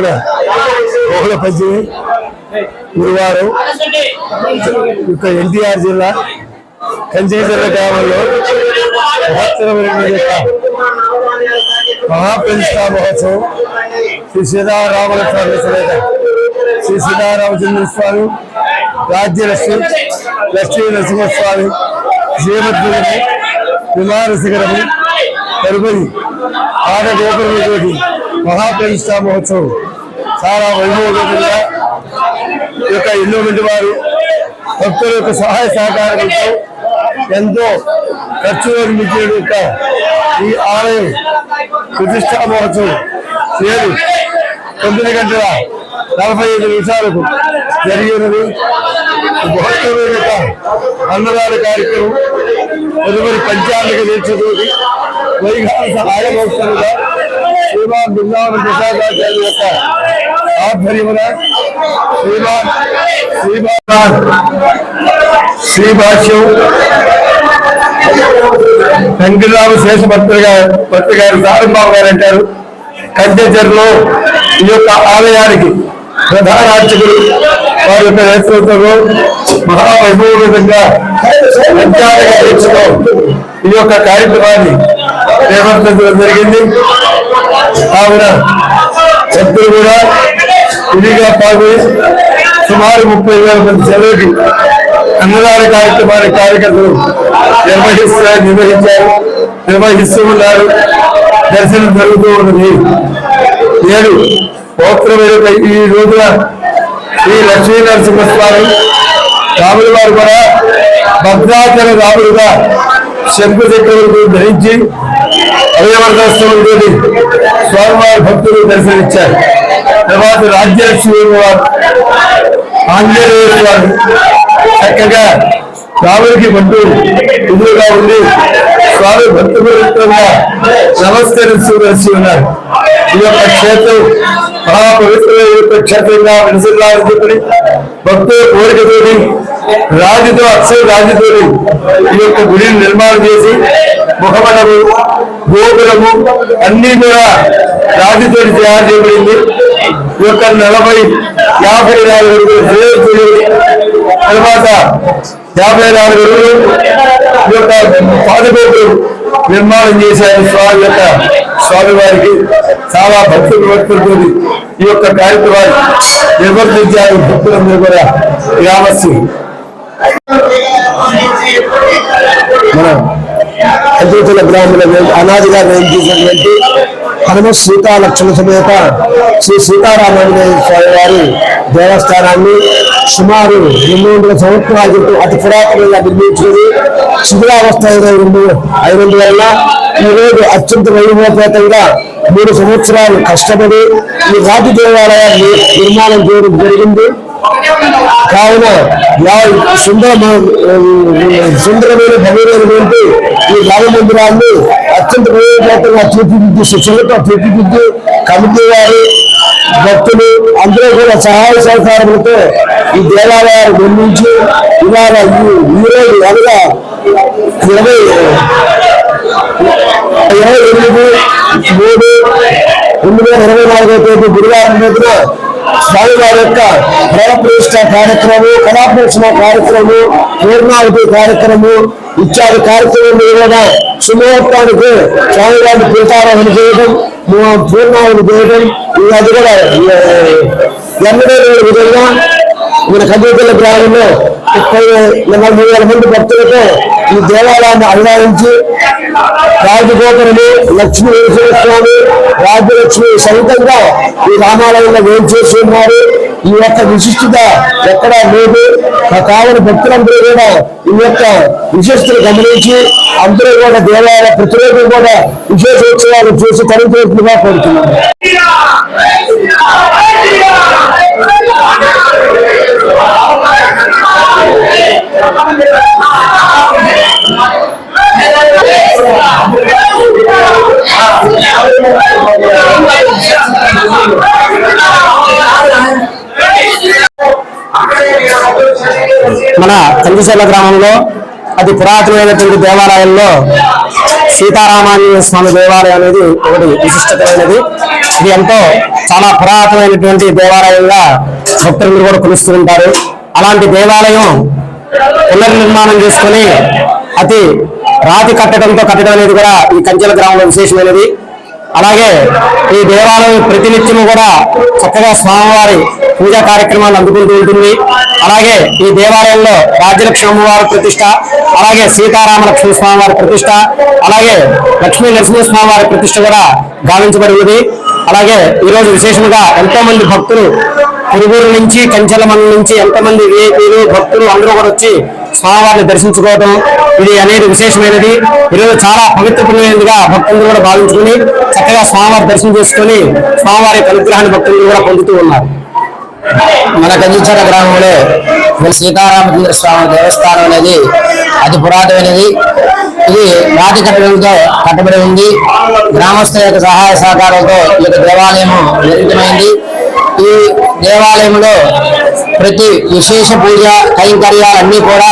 కూడా పాల్గొన బహుళ పంచమి గురువారం ఇక ఎన్టీఆర్ జిల్లా కంచేశ్వర గ్రామంలో మహత్తరమైన మహాప్రతిష్టా మహోత్సవం శ్రీ సీతారాముల స్వామి సమేత శ్రీ సీతారామచంద్ర స్వామి రాజ్యలక్ష్మి లక్ష్మీ నరసింహస్వామి శ్రీమద్గురు విమాన శిఖరము తదుపరి ఆట గోపురములతోటి మహాప్రతిష్టా మహోత్సవం. చాలా వైభవంగా ఈ యొక్క ఎండోమెంట్ వారు భక్తుల యొక్క సహాయ సహకారంతో ఎంతో ఖర్చు నిర్మించిన యొక్క ఈ ఆలయం ప్రతిష్టా మహోత్సవం నేడు తొమ్మిది గంటల నలభై ఐదు నిమిషాలకు జరిగినది. భక్తుల యొక్క అన్నదాన కార్యక్రమం తదుపరి పంచాంగ దీక్షతోటి వైఘానిక ఆయమోత్సవంగా శ్రీమాన్ బృందావన ప్రసాదాచార్య యొక్క ఆధ్వర్యమున శ్రీమాన్ శ్రీమాన్ శ్రీభాష్యం వెంకటరామ శేషభక్తుల గారు భక్తి గారు సారంబాబు గారు అంటారు. కంచెచర్లో ఈ యొక్క ఆలయానికి ప్రధాన అర్చకులు వారి యొక్క నేతృత్వంలో మహావైభవంగా పంచాయతీ ఈ యొక్క కార్యక్రమాన్ని నిర్వర్తించడం జరిగింది. కావున భక్తులు కూడా విధిగా పాల్గొని సుమారు ముప్పై వేల మంది సెలవుకి అన్నదాన కార్యక్రమాన్ని కార్యకర్తలు నిర్వహిస్తారు నిర్వహించారు. నిర్వహిస్తూ ఉన్నారు దర్శనం జరుగుతూ ఉన్నది. నేడు పౌత్రమైన ఈ రోజున శ్రీ లక్ష్మీ నరసింహస్వామి రాములు వారు కూడా భద్రాచల రాములుగా శంకు చక్రవర్తి ధరించి అభయవర్ధస్తములతో స్వామివారి భక్తులు దర్శనమిచ్చారు. తర్వాత రాజ్యలక్ష్మి వారు ఆంజనేయ వారు చక్కగా రాముడికి బంధు ఎదురుగా ఉండి స్వామి భక్తులుగా నమస్కరిస్తూ కలిసి ఉన్నారు. ఈ యొక్క క్షేత్రం మహాపవిత్రమైన క్షేత్రంగా వెలిసిల్లాలని చెప్పి భక్తుల కోరికతోటి రాజుతో అక్షర రాజుతోటి ఈ యొక్క గుడిని నిర్మాణం చేసి ముఖమండము గోపురము అన్ని కూడా రాజుతో తయారు చేయబడింది. ఈ యొక్క నలభై యాభై నాలుగు అడుగులు తర్వాత యాభై నాలుగు అడుగులు ఈ యొక్క పాదగోపులు నిర్మాణం చేశారు స్వామి యొక్క స్వామి వారికి చాలా భక్తి ప్రవర్తనతో ఈ యొక్క కార్యక్రమాన్ని నిర్వర్తించారు భక్తులందరూ కూడా గ్రామస్తులు. మన అద్భుతుల గ్రామంలో అనాదిగా మేము చేసినటువంటి హనుమ సీతా లక్ష్మణ సమేత శ్రీ సీతారామాంజనేయ స్వామి వారి దేవస్థానాన్ని సుమారు రెండు వందల సంవత్సరాల క్రితం అతి పురాతనంగా నిర్మించుకుని శిథిలావస్థ రెండు అయినందువల్ల ఈ రోజు అత్యంత వైభవపేతంగా మూడు సంవత్సరాలు కష్టపడి ఈ రాతి దేవాలయాన్ని నిర్మాణం చేయడం జరిగింది. కావున సుందరమైన భవ్యమైనటువంటి ఈ రామ మందిరాన్ని అత్యంత ప్రయోజనకరంగా తీర్చిదిద్దు శిక్షలతో తీర్చిదిద్దు కమిటీ వారు భక్తులు అందరూ కూడా సహాయ సహకారములతో ఈ దేవాలయాలు నిర్మించి ఇవాళ ఈ ఈ రోజు అనగా ఇరవై ఇరవై ఎనిమిది మూడు రెండు వేల ఇరవై నాలుగో తేదీ గురువారం రోజున స్వామివారి యొక్క ప్రతిష్ట కార్యక్రమం కళాప్రదర్శన కార్యక్రమం పూర్ణావతి కార్యక్రమం ఇత్యాది కార్యక్రమం కూడా సుముహూర్తానికి స్వామివారిని పీఠారోహణ చేయడం ము- పూర్ణావతి చేయడం ఇది అది కూడా ఎన్నడూ విధంగా మన కందుకల్ల గ్రామంలో ముప్పై నలభై వేల మంది భక్తులతో ఈ దేవాలయాన్ని అభినందించి రాజగోపురము లక్ష్మీ స్వామి రాజలక్ష్మి సహితంగా ఈ రామాలయంలో వేరు చేసి ఉన్నారు. ఈ యొక్క విశిష్టత ఎక్కడా లేదు. కావున భక్తులందరూ కూడా ఈ యొక్క విశిష్టతను గమనించి అందరూ కూడా దేవాలయ ప్రతిరోజు కూడా విశేషోత్సవాలు చేసి తరించేట్టుగా కోరుతున్నాను మన కందిశల గ్రామంలో అతి పురాతనమైనటువంటి దేవాలయంలో సీతారామాంజనేయ స్వామి దేవాలయం అనేది ఒకటి విశిష్టతమైనది ఇది ఎంతో చాలా పురాతనమైనటువంటి దేవాలయంగా భక్తులందరూ కూడా కొలుస్తూ ఉంటారు. అలాంటి దేవాలయం పునర్నిర్మాణం చేసుకొని అతి రాతి కట్టడంతో కట్టడం అనేది కూడా ఈ కంచెల గ్రామంలో విశేషమైనది. అలాగే ఈ దేవాలయం ప్రతినిత్యము కూడా చక్కగా స్వామివారి పూజా కార్యక్రమాలు అందుకుంటూ ఉంటుంది. అలాగే ఈ దేవాలయంలో రాజ్యలక్ష్మి అమ్మవారి ప్రతిష్ట అలాగే సీతారామ లక్ష్మీ స్వామివారి ప్రతిష్ట అలాగే లక్ష్మీ నరసింహ వారి ప్రతిష్ట కూడా గావించబడి ఉంది. అలాగే ఈ రోజు విశేషంగా ఎంతో మంది భక్తులు పురుగురు నుంచి కంచెల నుంచి ఎంతమంది విఐపీలు భక్తులు అందరూ కూడా వచ్చి స్వామివారిని దర్శించుకోవడం ఇది అనేది విశేషమైనది. ఈరోజు చాలా పవిత్రపూర్ణమైనదిగా భక్తులు కూడా భావించుకుని చక్కగా స్వామివారి దర్శనం చేసుకుని స్వామివారి యొక్క అనుగ్రహాన్ని భక్తులు కూడా పొందుతూ ఉన్నారు. మన కందించల గ్రామంలో శ్రీకారామచంద్ర స్వామి దేవస్థానం అనేది అతి పురాతనమైనది. ఇది రాతి కట్టడంతో కట్టబడి ఉంది. గ్రామస్తుల యొక్క సహాయ సహకారంతో ఈ యొక్క దేవాలయము నిర్మితమైంది. ఈ దేవాలయంలో ప్రతి విశేష పూజ కైంకర్యాలన్నీ కూడా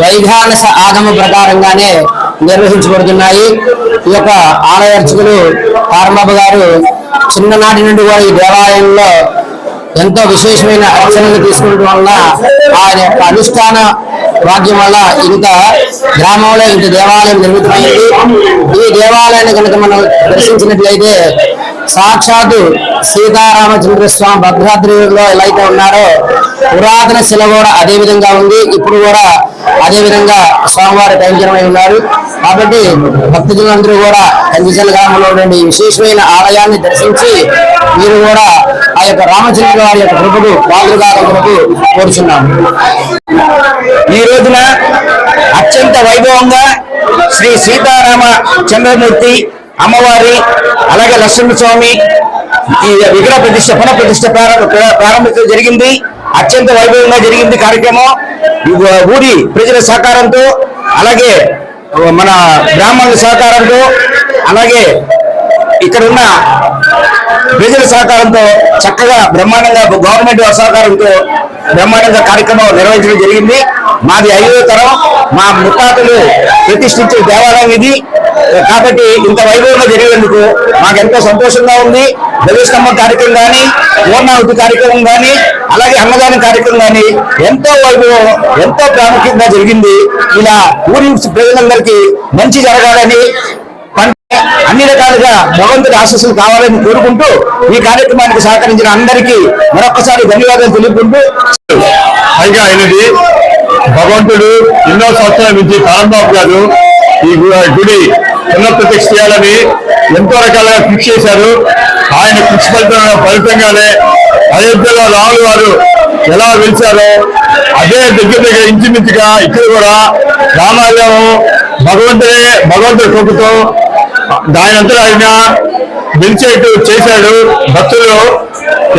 వైధానస ఆగమ ప్రకారంగానే నిర్వహించబడుతున్నాయి. ఈ యొక్క ఆలయ అర్చకులు గారు చిన్ననాటి నుండి కూడా ఈ దేవాలయంలో ఎంతో విశేషమైన అర్చనలు తీసుకుంటూ వల్ల ఆయన యొక్క అనుష్ఠాన వాక్యం వల్ల ఇంత గ్రామంలో ఇంత దేవాలయం నిర్మితమైంది. ఈ దేవాలయాన్ని కనుక మనం దర్శించినట్లయితే సాక్షాత్తు సీతారామచంద్ర స్వామి భద్రాద్రిలో ఎలా అయితే ఉన్నారో పురాతన శిల కూడా అదే విధంగా ఉంది. ఇప్పుడు కూడా అదే విధంగా స్వామివారి కైంకరమై ఉన్నారు. కాబట్టి భక్తజనులందరూ కూడా కంచిచల గ్రామంలో ఉండే విశేషమైన ఆలయాన్ని దర్శించి మీరు కూడా ఆ యొక్క రామచంద్ర వారి యొక్క కృపకు పాదులుగా కొరకు కోరుచున్నాము. ఈ రోజున అత్యంత వైభవంగా శ్రీ సీతారామ చంద్రమూర్తి అమ్మవారి అలాగే లక్ష్మీస్వామి ఈ విగ్రహ ప్రతిష్ట పునః ప్రతిష్ట ప్రారంభ ప్రారంభించడం జరిగింది. అత్యంత వైభవంగా జరిగింది కార్యక్రమం. ఊరి ప్రజల సహకారంతో అలాగే మన బ్రాహ్మణుల సహకారంతో అలాగే ఇక్కడ ఉన్న ప్రజల సహకారంతో చక్కగా బ్రహ్మాండంగా గవర్నమెంట్ సహకారంతో బ్రహ్మాండంగా కార్యక్రమం నిర్వహించడం జరిగింది. మాది ఐదో తరం. మా ముత్తాతలు ప్రతిష్ఠించే దేవాలయం ఇది. కాబట్టి ఇంత వైభవంగా జరిగేందుకు మాకెంతో సంతోషంగా ఉంది. ధ్వజస్తంభం కార్యక్రమం కానీ పూర్ణాహుతి కార్యక్రమం కానీ అలాగే అన్నదానం కార్యక్రమం కానీ ఎంతో వైభవం ఎంతో ప్రాముఖ్యంగా జరిగింది. ఇలా ఊరి ప్రజలందరికీ మంచి జరగాలని అన్ని రకాలుగా భగవంతుడి ఆశస్సులు కావాలని కోరుకుంటూ ఈ కార్యక్రమానికి సహకరించిన అందరికీ మరొకసారి ధన్యవాదాలు తెలుపుకుంటూ పైగా అయినది భగవంతుడు ఎన్నో సంవత్సరాల నుంచి కారంబాబు గారు ఈ గుడి పునఃప్రతిష్ఠ చేయాలని ఎంతో రకాలుగా కృషి చేశారు. ఆయన కృషి ఫలితం ఫలితంగానే అయోధ్యలో రాములు వారు ఎలా వెలిచారో అదే దగ్గర దగ్గర ఇంచుమించుగా ఇక్కడ కూడా రామాలయం భగవంతుడే భగవంతుడి కొడుకుతో దానంతా ఆయన వెలిచేట్టు చేశాడు. భక్తులు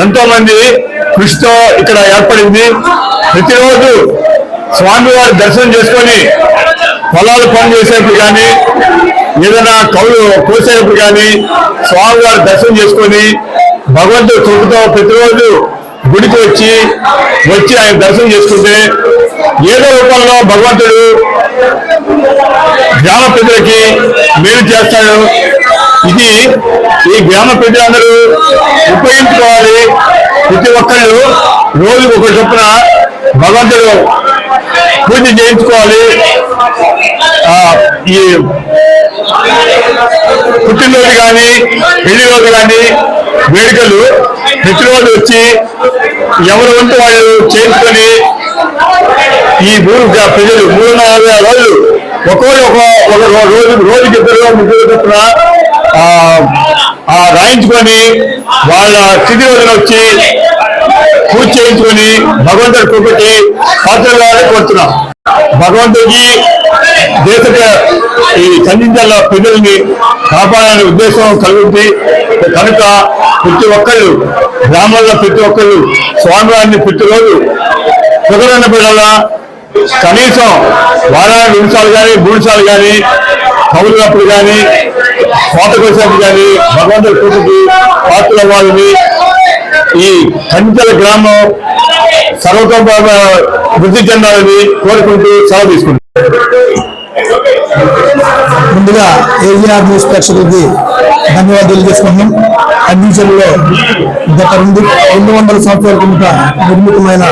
ఎంతో మంది కృషితో ఇక్కడ ఏర్పడింది. ప్రతిరోజు స్వామివారి దర్శనం చేసుకొని పొలాలు పని చేసేప్పుడు కానీ ఏదైనా కౌలు కోసేటప్పుడు కానీ స్వామివారి దర్శనం చేసుకొని భగవంతుడు కృపతో ప్రతిరోజు గుడికి వచ్చి వచ్చి ఆయన దర్శనం చేసుకుంటే ఏదో రూపంలో భగవంతుడు గ్రామ ప్రజలకి మేలు చేస్తాడు. ఇది ఈ గ్రామ ప్రజలందరూ ఉపయోగించుకోవాలి. ప్రతి ఒక్కళ్ళు రోజుకు ఒక చొప్పున భగవంతుడు పూజ చేయించుకోవాలి. ఈ పుట్టినరోజు కానీ పెళ్ళి రోజు కానీ వేడుకలు ప్రతిరోజు వచ్చి ఎవరు ఉంటే వాళ్ళు చేయించుకొని ఈ మూడు ప్రజలు మూడు నాలుగు రోజులు ఒక్కొక్కరు ఒక ఒక రోజు రోజుకి ఇద్దరు ముగ్గురు చొప్పున రాయించుకొని వాళ్ళ స్థితి రోజున వచ్చి పూజ చేయించుకొని భగవంతుడి కృపకి పాత్రలు కోరుతున్నాం. భగవంతుడికి దేశ ఈ ఖండించాల ప్రజల్ని కాపాడాలనే ఉద్దేశం కలుగుతుంది కనుక ప్రతి ఒక్కళ్ళు గ్రామాల్లో ప్రతి ఒక్కళ్ళు స్వామివారిని ప్రతిరోజు కుదరన్న బిడ్డల కనీసం వారానికి నిమిషాలు కానీ మూడు కానీ కౌలునప్పుడు కానీ కోత కోసేపు కానీ భగవంతుడి కృపకి పాత్రల వాళ్ళని ఈ కంచెల గ్రామం సర్వతోప వృద్ధి చెందాలని కోరుకుంటూ సెలవు తీసుకుంటాం ముందుగా ఏజీఆర్ న్యూస్ ప్రేక్షకులకి ధన్యవాదాలు తెలియజేసుకుంటున్నాం. అగ్నిచర్లో గత రెండు రెండు వందల సంవత్సరాల కిందట నిర్మితమైన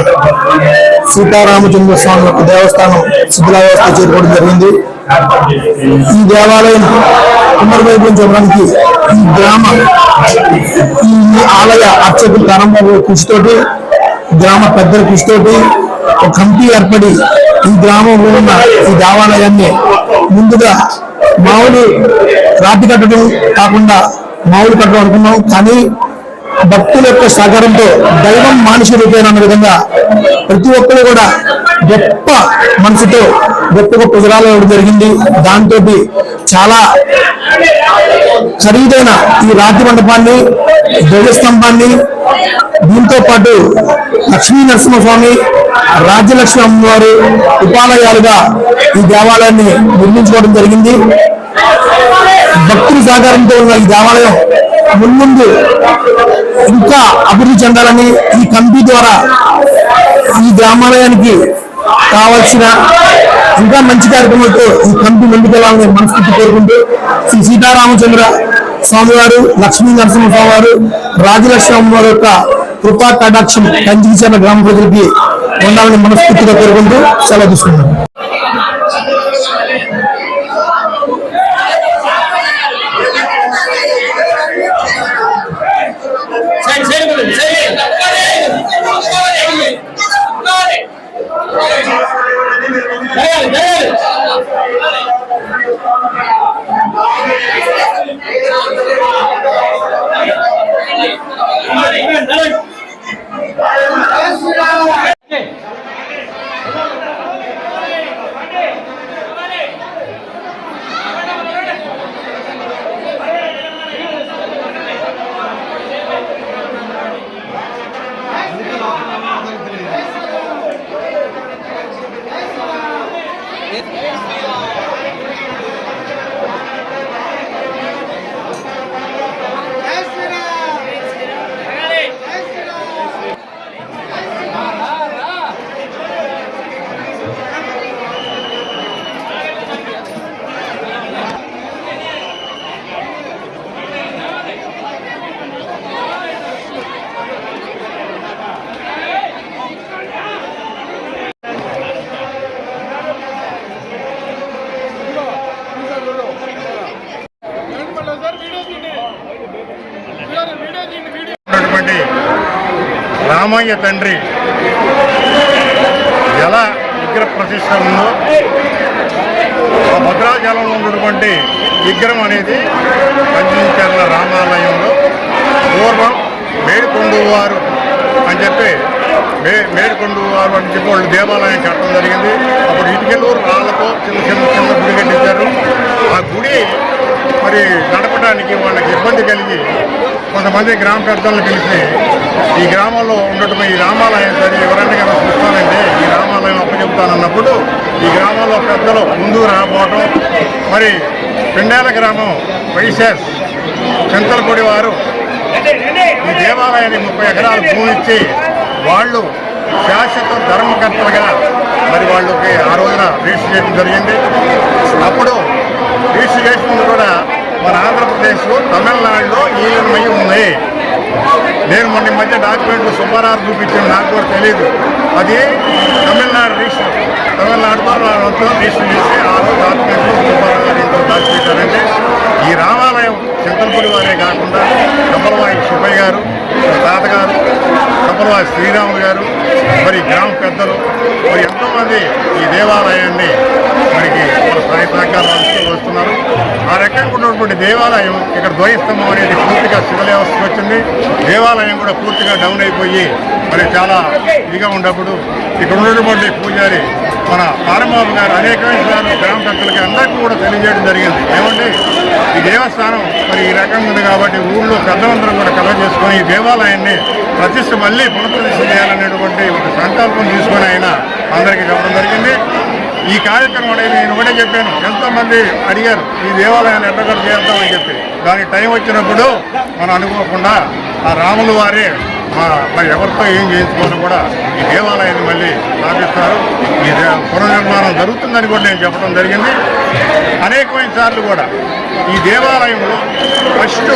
సీతారామచంద్ర స్వామి యొక్క దేవస్థానం శిథిలావస్థ చేరుకోవడం జరిగింది. ఈ దేవాలయం పునర్వైభవం చూడడానికి ఈ గ్రామ ఈ ఆలయ అర్చకులు తరంబాబు కృషితోటి గ్రామ పెద్దల కృషితోటి ఒక కమిటీ ఏర్పడి ఈ గ్రామంలో ఉన్న ఈ దేవాలయాన్ని ముందుగా మామూలు రాతి కట్టడం కాకుండా మామూలు కట్టడం అనుకున్నాం. కానీ భక్తుల యొక్క సహకారంతో దైవం మానుష రూపేణ అన్న విధంగా ప్రతి ఒక్కరు కూడా గొప్ప మనసుతో గొప్ప గొప్ప ఇవ్వడం జరిగింది. దాంతో చాలా ఖరీదైన ఈ రాతి మండపాన్ని ధ్వజస్తంభాన్ని దీంతో పాటు లక్ష్మీ నరసింహస్వామి రాజ్యలక్ష్మి అమ్మవారు ఉపాలయాలుగా ఈ దేవాలయాన్ని నిర్మించుకోవడం జరిగింది. భక్తుల సహకారంతో ఉన్న ఈ దేవాలయం మున్ముందు ఇంకా అభివృద్ధి చెందాలని ఈ కమిటీ ద్వారా ఈ గ్రామాలయానికి కావాల్సిన ఇంకా మంచి కార్యక్రమాలతో ఈ కమిటీ ముందుకెళ్ళాలని మనస్ఫూర్తి కోరుకుంటూ శ్రీ సీతారామచంద్ర స్వామివారు లక్ష్మీ నరసింహ స్వామివారు రాజలక్ష్మి అమ్మవారి యొక్క కృపా కటాక్షం కంచిచర్ల గ్రామ ప్రజలకి ఉండాలని మనస్ఫూర్తిగా కోరుకుంటూ సెలవు తీసుకున్నాను రామయ్య తండ్రి. ఎలా విగ్రహ ప్రతిష్ట ఉందో ఆ భద్రాచలంలో ఉన్నటువంటి విగ్రహం అనేది పంచచర్ల రామాలయంలో పూర్వం మేడికొండు వారు అని చెప్పి మే మేడికొండు వారు అని చెప్పి వాళ్ళు దేవాలయం కట్టడం జరిగింది. అప్పుడు ఇటుకలూరు రాళ్ళతో చిన్న చిన్న చిన్న గుడి కట్టించారు. ఆ గుడి మరి నడపడానికి వాళ్ళకి ఇబ్బంది కలిగి కొంతమంది గ్రామ పెద్దలను పిలిచి ఈ గ్రామంలో ఉండటం ఈ రామాలయం సరే ఎవరైనా కదా చూస్తానంటే ఈ రామాలయం అప్పచెప్తానన్నప్పుడు ఈ గ్రామంలో పెద్దలు ముందుకు రాకపోవటం మరి పిండాల గ్రామం వైశాస్ చింతలపూడి వారు ఈ దేవాలయానికి ముప్పై ఎకరాలు భూమి ఇచ్చి వాళ్ళు శాశ్వత ధర్మకర్తలుగా మరి వాళ్ళకి ఆ రోజున రిజిస్టర్ చేయడం జరిగింది. అప్పుడు రిజిస్టర్ చేసింది కూడా మన ఆంధ్రప్రదేశ్ తమిళనాడులో ఈలమై ఉంది. నేను మొన్న ఈ మధ్య డాక్యుమెంట్లు సుబ్బారావు చూపించాను నాకు కూడా తెలియదు అది తమిళనాడు రిజిస్టర్ తమిళనాడుతో వాళ్ళతో రిజిస్టర్ చేసి ఆ రోజు డాక్యుమెంట్లు సుబ్బారావు గారు ఇంట్లో దాచిపెట్టారంటే ఈ రామాలయం చింతలపూడి వారే కాకుండా కప్పలవాయి సుబ్బయ్య గారు తాతగారు కప్పలవాయి శ్రీరాములు గారు మరి గ్రామ పెద్దలు మరి ఎంతోమంది ఈ దేవాలయాన్ని మనకి వాళ్ళ సహాయ సహకారాలు వస్తున్నారు. ఆ రకంగా ఉన్నటువంటి దేవాలయం ఇక్కడ ద్వయస్తంభం అనేది పూర్తిగా శిథిలావస్థకు వచ్చింది. దేవాలయం కూడా పూర్తిగా డౌన్ అయిపోయి మరి చాలా ఇదిగా ఉన్నప్పుడు ఇక్కడ ఉన్నటువంటి పూజారి మన తారబాబు గారు అనేకమైన సార్లు గ్రామ పెద్దలకి అందరికీ కూడా తెలియజేయడం జరిగింది. ఏమంటే ఈ దేవస్థానం మరి ఈ రకంగా ఉంది కాబట్టి ఊళ్ళో పెద్దలందరం కూడా కలవ చేసుకొని ఈ దేవాలయాన్ని ప్రతిష్ట మళ్ళీ పునఃప్రతిష్ట చేయాలనేటువంటి ఒక సంకల్పం తీసుకొని ఆయన అందరికీ చెప్పడం జరిగింది. ఈ కార్యక్రమం అనేది నేను ఒకటే చెప్పాను. ఎంతోమంది అడిగారు ఈ దేవాలయాన్ని ఎట్టగడ చేద్దామని చెప్పి. దానికి టైం వచ్చినప్పుడు మనం అనుకోకుండా ఆ రాములు వారే మా మరి ఎవరితో ఏం చేయించుకోవాలో కూడా ఈ దేవాలయాన్ని మళ్ళీ స్థాపిస్తారు. ఈ పునర్నిర్మాణం జరుగుతుందని కూడా నేను చెప్పడం జరిగింది. అనేకమైన సార్లు కూడా ఈ దేవాలయంలో ఫస్ట్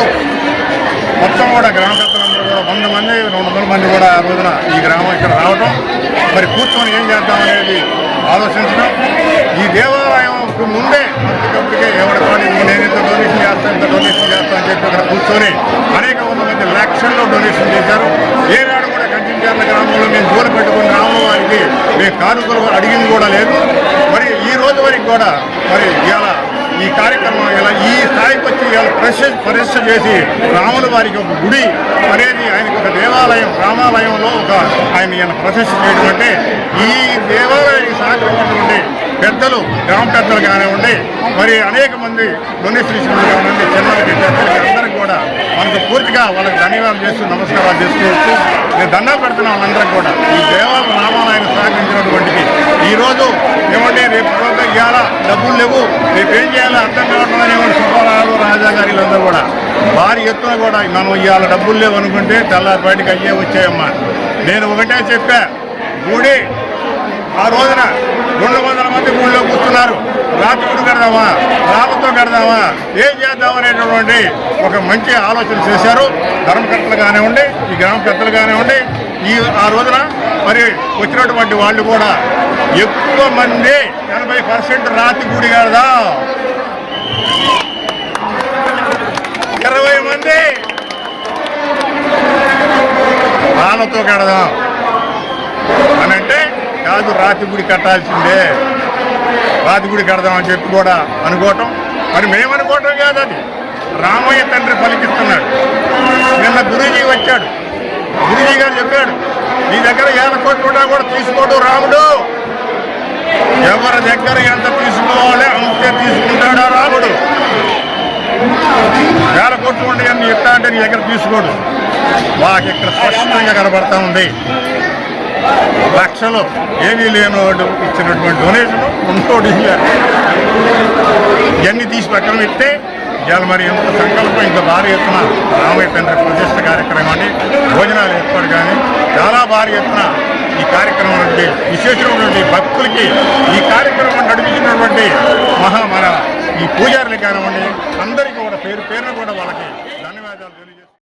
మొత్తం కూడా గ్రామ పెద్దలందరూ కూడా వంద మంది రెండు వందల మంది కూడా ఆ రోజున ఈ గ్రామం ఇక్కడ రావటం. మరి కూర్చొని ఏం చేద్దాం అనేది ఆలోచించడం. ఈ దేవాలయంకు ముందే అప్పటికప్పటికే ఎవరి నేను ఇంత డొనేషన్ చేస్తాను ఇంత డొనేషన్ చేస్తాను అని చెప్పి అక్కడ కూర్చొని అనేక వంద డొనేషన్ చేశారు. ఏనాడు కూడా కంచించార్ల గ్రామంలో మేము దూరం పెట్టుకుని రాముల వారికి మేము కానుకలు అడిగింది కూడా లేదు. మరి ఈ రోజు వరకు కూడా మరి ఇవాళ ఈ కార్యక్రమం ఇలా ఈ స్థాయికి వచ్చి ఇవాళ ప్రశ్న ప్రతిష్ట చేసి రాముల వారికి ఒక గుడి అనేది ఆయనకు ఒక దేవాలయం రామాలయంలో ఒక ఆయన ఈయన ప్రతిష్ట చేయడం అంటే ఈ దేవాలయానికి సహకరించినటువంటి పెద్దలు గ్రామ పెద్దలు కానివ్వండి మరి అనేక మంది డొనేషన్ ఇచ్చినట్టు కానివ్వండి చిన్నలకి పెద్దలకి అందరికీ కూడా మనకు పూర్తిగా వాళ్ళకి ధన్యవాదం చేస్తూ నమస్కారాలు చేసుకోవచ్చు నేను దండం పెడుతున్నాను వాళ్ళందరికీ కూడా. ఈ దేవాల నామాలయం సహకరించినటువంటిది. ఈరోజు ఏమంటే రేపు రోజు ఇవాళ డబ్బులు లేవు. రేపు ఏం చేయాలో అర్థం కావట్లేదని సుబ్బారావు రాజా గారి వీళ్ళందరూ కూడా. భారీ ఎత్తున కూడా మనం ఇవాళ డబ్బులు లేవు అనుకుంటే తెల్లారి బయటకు అయ్యే వచ్చాయమ్మా. నేను ఒకటే చెప్పా. గుడి ఆ రోజున రెండు వందల మంది గుడిలో కూర్చున్నారు. రాత్రుడు గుడి కడదామా? రాళ్ళతో కడదామా? ఏం చేద్దాం అనేటటువంటి ఒక మంచి ఆలోచన చేశారు. ధర్మకర్తలు కానివ్వండి ఈ గ్రామ పెద్దలు కానివ్వండి ఈ ఆ రోజున మరి వచ్చినటువంటి వాళ్ళు కూడా ఎక్కువ మంది ఎనభై పర్సెంట్ రాతి గుడి కడదాం. ఇరవై మంది రాళ్ళతో కడదాం. అని అంటే కాదు రాతి గుడి కట్టాల్సిందే. రాతి గుడి కడదామని చెప్పి కూడా అనుకోవటం. మరి మేమనుకోవటం కాదు అది రామయ్య తండ్రి పలికిస్తున్నాడు. నిన్న గురూజీ వచ్చాడు. గురూజీ గారు చెప్పాడు నీ దగ్గర ఏళ్ళ కోట్లు కూడా తీసుకోడు రాముడు. ఎవరి దగ్గర ఎంత తీసుకోవాలి అంతే తీసుకుంటాడా రాముడు. వేల కోట్లు ఉండే ఎట్లా అంటే నీ దగ్గర తీసుకోడు. మాకు ఇక్కడ స్పష్టంగా కనబడతా ఉంది. లక్షలు. ఏమీ లేనివాడు ఇచ్చినటువంటి డొనేషన్ ఉన్నోడు ఇవన్నీ తీసి పక్కన పెడితే ఇవాళ మరి ఎంత సంకల్పం ఇంత భారీ ఎత్తున రామయ్య తండ్రి ప్రతిష్ట కార్యక్రమం అని భోజనాలు ఏర్పాటు కానీ చాలా భారీ ఎత్తున ఈ కార్యక్రమం నుండి విశేషమైనటువంటి భక్తులకి ఈ కార్యక్రమం నడిపించినటువంటి మహా మన ఈ పూజారులు కానివ్వండి అందరికీ కూడా పేరు పేరున కూడా వాళ్ళకి ధన్యవాదాలు